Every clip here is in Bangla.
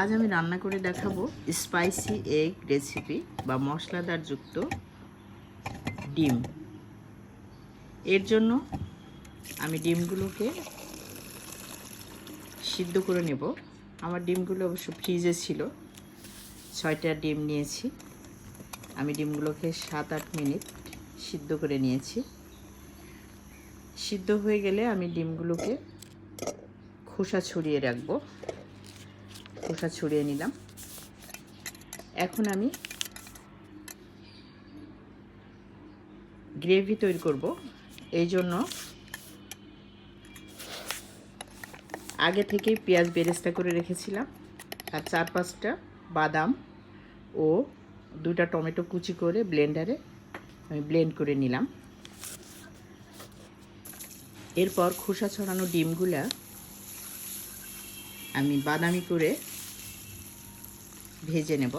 আজ আমি রান্না করে দেখাবো স্পাইসি এগ রেসিপি বা মশলাদার যুক্ত ডিম। এর জন্য আমি ডিমগুলোকে সিদ্ধ করে নেব। আমার ডিমগুলো অবশ্য ফ্রিজে ছিল। ছয়টা ডিম নিয়েছি। আমি ডিমগুলোকে সাত আট মিনিট সিদ্ধ করে নিয়েছি। সিদ্ধ হয়ে গেলে আমি ডিমগুলোকে খোসা ছড়িয়ে রাখব। খোসা ছড়িয়ে নিলাম। এখন আমি গ্রেভি তৈরি করব। এই জন্য আগে থেকেই পেঁয়াজ বেরেস্তা করে রেখেছিলাম। আর চার পাঁচটা বাদাম ও দুটা টমেটো কুচি করে ব্লেন্ডারে আমি ব্লেন্ড করে নিলাম। এরপর খোসা ছড়ানো ডিমগুলা আমি বাদামি করে ভেজে নেব।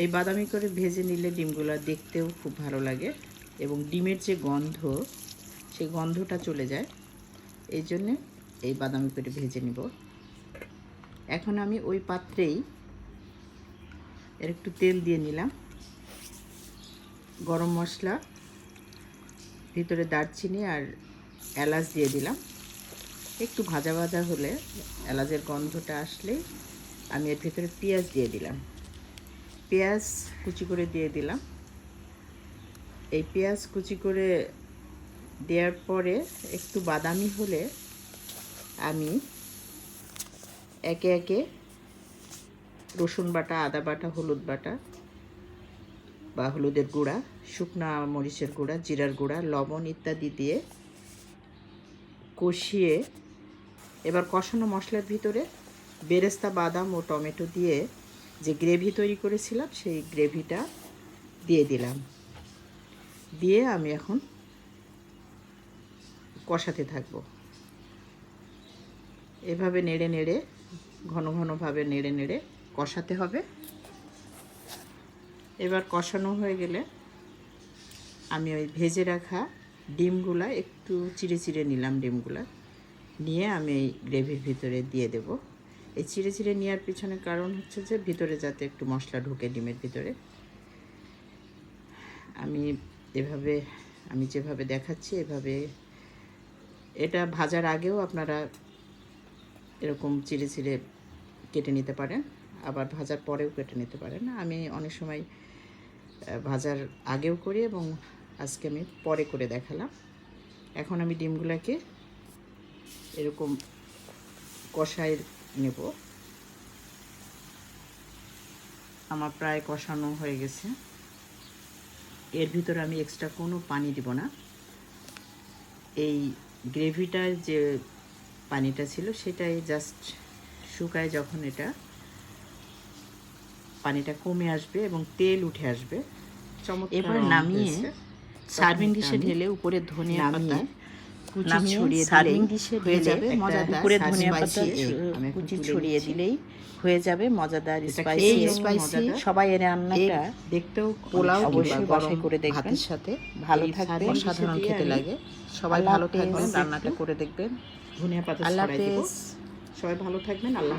এই বাদামি করে ভেজে নিলে ডিমগুলো দেখতেও খুব ভালো লাগে এবং ডিমের যে গন্ধ, সেই গন্ধটা চলে যায়। এই জন্যে এই বাদামি করে ভেজে নিব। এখন আমি ওই পাত্রেই এর একটু তেল দিয়ে নিলাম। গরম মশলা, ভিতরে দারচিনি আর এলাচ দিয়ে দিলাম। একটু ভাজা ভাজা হলে এলাচের গন্ধটা আসলে আমি এর ভিতরে পেঁয়াজ দিয়ে দিলাম। পেঁয়াজ কুচি করে দিয়ে দিলাম। এই পেঁয়াজ কুচি করে দেওয়ার পরে একটু বাদামি হলে আমি একে একে রসুন বাটা, আদা বাটা, হলুদ বাটা বা হলুদের গুঁড়া, শুকনা মরিচের গুঁড়া, জিরার গুঁড়া, লবণ ইত্যাদি দিয়ে কষিয়ে এবার কষানো মশলার ভিতরে বেরেস্তা, বাদাম ও টমেটো দিয়ে যে গ্রেভি তৈরি করেছিলাম, সেই গ্রেভিটা দিয়ে দিলাম। দিয়ে আমি এখন কষাতে থাকব। এভাবে নেড়ে নেড়ে, ঘন ঘনভাবে নেড়ে নেড়ে কষাতে হবে। এবার কষানো হয়ে গেলে আমি ওই ভেজে রাখা ডিমগুলা একটু চিড়ে চিড়ে নিলাম ডিমগুলা। নিয়ে আমি এই গ্রেভির ভিতরে দিয়ে দেব। এই চিড়ে চিড়ে নেওয়ার পিছনে কারণ হচ্ছে যে ভিতরে যাতে একটু মশলা ঢুকে ডিমের ভিতরে। আমি এভাবে, আমি যেভাবে দেখাচ্ছি, এভাবে এটা ভাজার আগেও আপনারা এরকম চিড়ে চিড়ে কেটে নিতে পারেন, আবার ভাজার পরেও কেটে নিতে পারেন। আমি অনেক সময় ভাজার আগেও করি এবং আজকে আমি পরে করে দেখালাম। এখন আমি ডিমগুলোকে এরকম কষায় নেব। আমার প্রায় কষানো হয়ে গেছে। এর ভিতরে আমি এক্সট্রা কোনো পানি দিব না। এই গ্রেভিটার যে পানিটা ছিল সেটাই জাস্ট শুকায় যখন এটা পানিটা কমে আসবে এবং তেল উঠে আসবে। চমৎকার এবার নামিয়ে। সার্ভিং ডিশে ঢেলে উপরে ধনিয়া পাতা। কুচি ছড়িয়ে দিলেই হয়ে যাবে মজাদার উপরে ধনিয়া পাতা কুচি ছড়িয়ে দিলেই হয়ে যাবে মজাদার স্পাইসি স্পাইসি সবাই এর রান্নাটা দেখতেও পোলাও অবশ্যই বাসায় করে দেখবেন। সাথে। ভালো থাকবে সাধারণ অসাধারণ খেতে লাগে। সবাই ভালো থাকবেন রান্নাটা করে দেখবেন। ধনিয়া পাতা আল্লাহ সবাই ভালো থাকবেন আল্লাহ